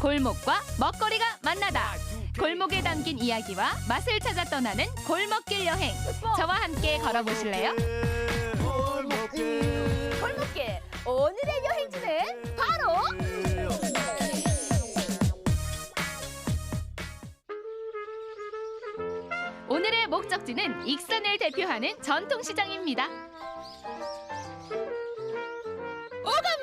골목과 먹거리가 만나다. 골목에 담긴 이야기와 맛을 찾아 떠나는 골목길 여행. 저와 함께 걸어보실래요? 골목길 오늘의 여행지는 바로 오늘의 목적지는 익산을 대표하는 전통시장입니다.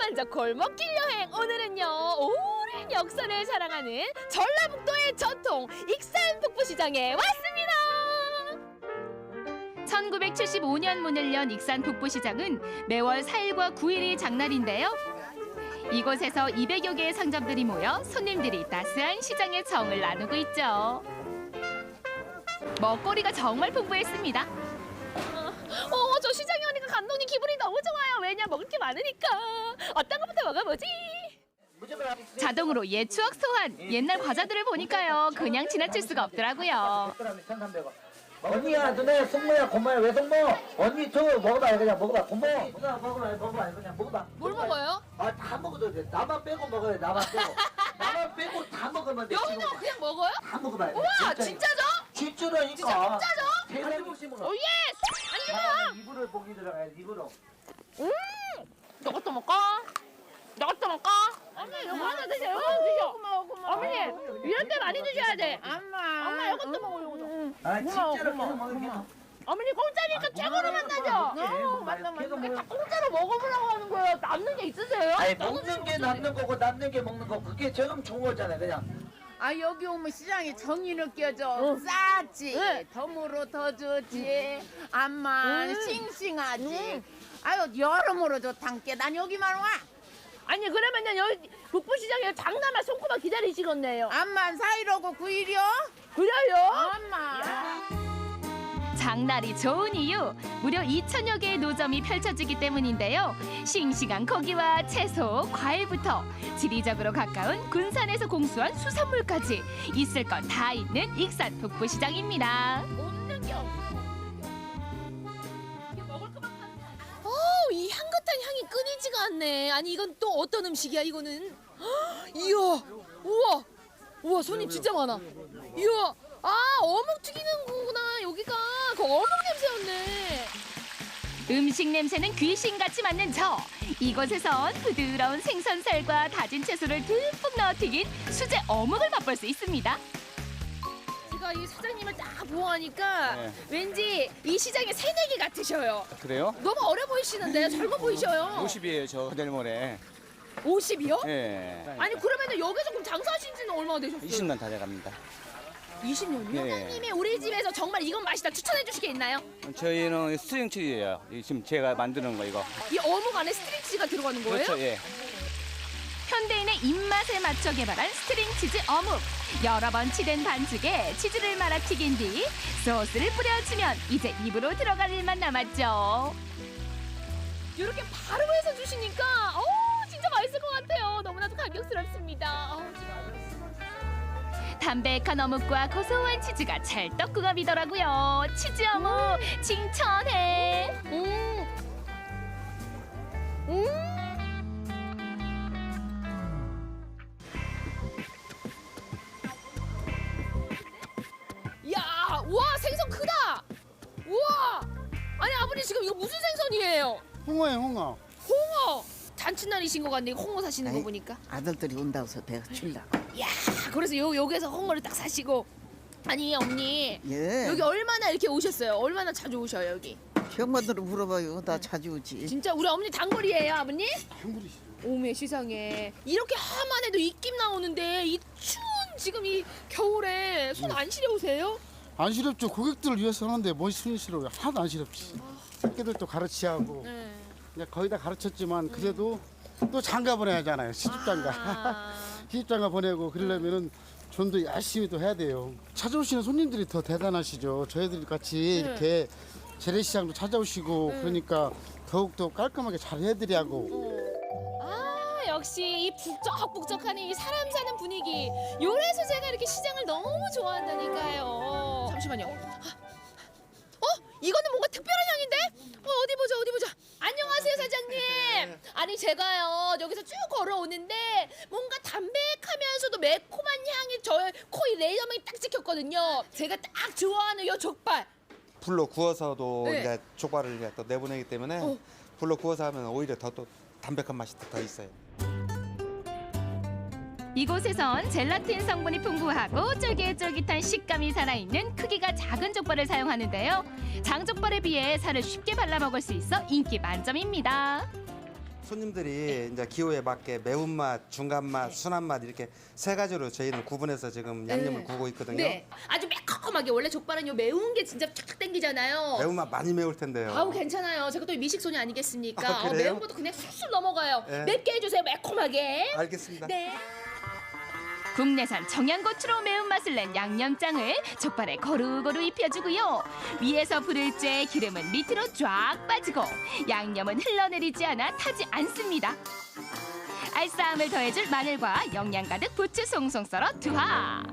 오감만족 골목길 여행 오늘은요 오랜 역사를 자랑하는 전라북도의 전통 익산 북부시장에 왔습니다 1975년 문을 연 익산 북부시장은 매월 4일과 9일이 장날인데요. 이곳에서 200여 개의 상점들이 모여 손님들이 따스한 시장의 정을 나누고 있죠. 먹거리가 정말 풍부했습니다. 왜냐 먹을 게 많으니까 어떤 것부터 먹어보지 자동으로 옛 추억 소환. 옛날 과자들을 보니까요. 그냥 지나칠 수가 없더라고요. 언니야, 너네 숙모야, 고모야, 왜 숙모? 언니 저 먹어봐, 그냥 먹어봐, 고모. 먹어봐, 먹어봐, 먹어봐, 그냥 먹어봐. 뭘 먹어요? 아, 다 먹어도 돼. 나만 빼고 먹어야 돼, 나만 빼고. 나만 빼고 다 먹으면 돼. 여기는 지금. 그냥 먹어요? 다 먹어봐. 우와 진짜 죠? 진짜라니까. 진짜 진짜죠? 세상에 먹어. 오예 안녕 입으로 보기 들어가야 돼, 입으로. 이것도 먹까? 이것도 먹까? 어머니 이거 하나 드세요 이거 드셔? 고마워 고마워. 어머니 이럴 때 많이 드셔야 돼. 엄마. 엄마 이것도 먹어 이것도. 아, 진짜로 계속 먹어, 계속. 어머니 공짜니까 최고로 만나죠? 계속 맞아, 다 계속 먹어. 공짜로 먹어보라고 하는 거예요? 남는 게 있으세요? 아니, 먹는 게 남는 거고, 남는 게 먹는 거. 그게 지금 좋은 거잖아요, 그냥. 아 여기 오면 시장에 정이 느껴져. 싸지. 응. 덤으로 더 좋지. 암만 응. 싱싱하지 아유 여러모로 좋단께 난 여기만 와 아니 그러면요 여기 북부시장에 장남아 손꼽아 기다리시겠네요 암만 사이로고 구일이요 그래요? 암만 장날이 좋은 이유 무려 2천여 개의 노점이 펼쳐지기 때문인데요. 싱싱한 고기와 채소, 과일부터 지리적으로 가까운 군산에서 공수한 수산물까지 있을 건 다 있는 익산 북부시장입니다. 없는 게 없어 끊이지가 않네. 아니 이건 또 어떤 음식이야 이거는? 헉, 이야 우와 우와 손님 진짜 많아. 이야 아 어묵 튀기는 거구나 여기가. 그 어묵 냄새였네. 음식 냄새는 귀신같이 맡는 저. 이곳에선 부드러운 생선살과 다진 채소를 듬뿍 넣어 튀긴 수제 어묵을 맛볼 수 있습니다. 제가 이 사장님을 딱 보아하니까 네. 왠지 이 시장의 새내기 같으셔요 그래요? 너무 어려 보이시는데 젊어 보이셔요 50이에요 저 내일 모레 50 이요? 예 아니 그러면 여기서 그럼 장사하신 지는 얼마나 되셨어요? 20년 다 돼갑니다 20년이요? 예. 사장님이 우리 집에서 정말 이건 맛이다 추천해 주실 게 있나요? 저희는 스트링치예요 지금 제가 만드는 거 이거 이 어묵 안에 스트링치가 들어가는 거예요? 그렇죠 예 현대인의 입맛에 맞춰 개발한 스트링 치즈 어묵. 여러 번 치댄 반죽에 치즈를 말아 튀긴 뒤 소스를 뿌려주면 이제 입으로 들어갈 일만 남았죠. 이렇게 바로 해서 주시니까 어 진짜 맛있을 것 같아요. 너무나도 감격스럽습니다. 어우. 담백한 어묵과 고소한 치즈가 찰떡궁합이더라고요. 치즈 어묵 칭찬해. 음. 음. 아버님 지금 이거 무슨 생선이에요? 홍어에 홍어. 홍어. 잔칫날이신 것 같네. 홍어 사시는 거 아이. 보니까. 아들들이 온다고 해서 내가 줄라고. 야, 그래서 요 여기서 홍어를 딱 사시고. 아니 언니 예. 여기 얼마나 이렇게 오셨어요? 얼마나 자주 오셔요 여기? 형관들을 물어봐요. 나 자주 오지. 진짜 우리 어머니 단골이에요 아버님? 한국이시. 오메 세상에 이렇게 하만 해도 입김 나오는데 이 추운 지금 이 겨울에 손 안 시려우세요? 안 시렵죠. 고객들을 위해서 하는데 뭔 시려워요. 하나도 안 시렵지. 새끼들도 가르치야 하고. 네. 그냥 거의 다 가르쳤지만 그래도 또 장가 보내야 하잖아요. 시집장가. 아, 시집장가 보내고 그러려면은 좀 더 열심히 또 해야 돼요. 찾아오시는 손님들이 더 대단하시죠. 저희들 같이 이렇게 재래시장도 찾아오시고 그러니까 더욱더 깔끔하게 잘 해드리고 아 역시 이 북적북적하는 이 사람 사는 분위기 요래서 제가 이렇게 시장을 너무 좋아한다니까요 잠시만요 어? 이거는 뭔가 특별한 향인데? 어, 어디 보자 어디 보자 안녕하세요 사장님 아니 제가요 여기서 쭉 걸어오는데 뭔가 담백한 쫀득하면서도 매콤한 향이 저의 코에 레이어망이 딱 찍혔거든요. 제가 딱 좋아하는 요 족발. 불로 구워서도 네. 이제 족발을 이제 또 내보내기 때문에 어. 불로 구워서 하면 오히려 더 또 담백한 맛이 더 있어요. 이곳에선 젤라틴 성분이 풍부하고 쫄깃쫄깃한 식감이 살아있는 크기가 작은 족발을 사용하는데요. 장족발에 비해 살을 쉽게 발라 먹을 수 있어 인기 만점입니다. 손님들이 이제 기호에 맞게 매운맛, 중간맛, 순한맛 이렇게 세 가지로 저희는 구분해서 지금 양념을 네. 구우고 있거든요. 네. 아주 매콤하게 원래 족발은 요 매운 게 진짜 쫙 땡기잖아요. 매운맛 많이 매울 텐데요. 아우 괜찮아요. 제가 또 미식소녀 아니겠습니까? 아, 어, 그래요? 매운 것도 그냥 쑥쑥 넘어가요. 네. 맵게 해주세요. 매콤하게. 알겠습니다. 네. 국내산 청양고추로 매운맛을 낸 양념장을 족발에 고루고루 입혀주고요. 위에서 불을 쬐 기름은 밑으로 쫙 빠지고 양념은 흘러내리지 않아 타지 않습니다. 알싸함을 더해줄 마늘과 영양 가득 부추 송송 썰어 투하.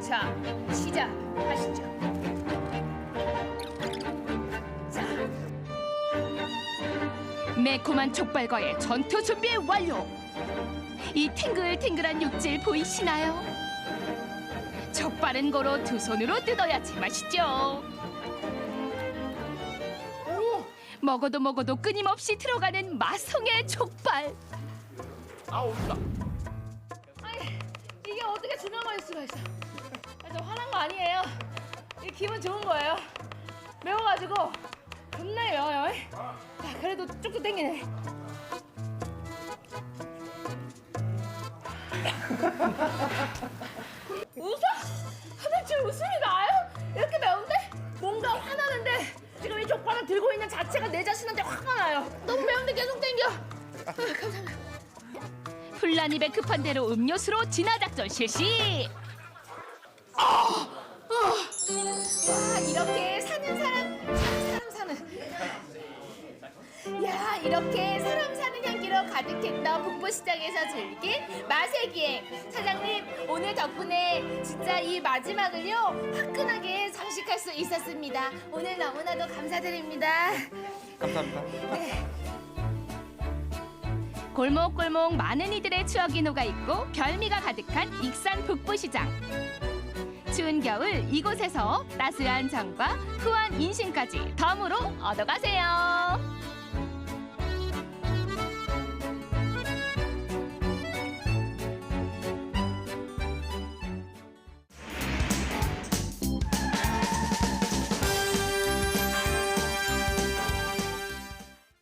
자, 시작하시죠. 자, 매콤한 족발과의 전투 준비 완료. 이 탱글탱글한 육질 보이시나요? 족발은 고로 두 손으로 뜯어야 제맛이죠. 먹어도 먹어도 끊임없이 들어가는 마성의 족발. 이게 어떻게 맛일 수가 있어? 아, 저 화난 거 아니에요. 이 기분 좋은 거예요. 매워가지고 겁나 매워요. 자, 그래도 쭉쭉 땡기네. 웃어? 하나쯤 웃음이 나요? 이렇게 매운데? 뭔가 화나는데 지금 이 족발을 들고 있는 자체가 내 자신한테 화가 나요. 너무 매운데 계속 땡겨. 아, 감사합니다. 혼란 입에 급한 대로 음료수로 진화 작전 실시. 와 이렇게 사는 사람 사람 사람 사는 야 이렇게 사는 가득했던 북부시장에서 즐긴 맛의 기행 사장님 오늘 덕분에 진짜 이 마지막을요 화끈하게 장식할 수 있었습니다 오늘 너무나도 감사드립니다 감사합니다. 골목골목 많은 이들의 추억이 녹아있고 별미가 가득한 익산 북부시장. 추운 겨울 이곳에서 따스한 정과 후한 인심까지 덤으로 얻어가세요.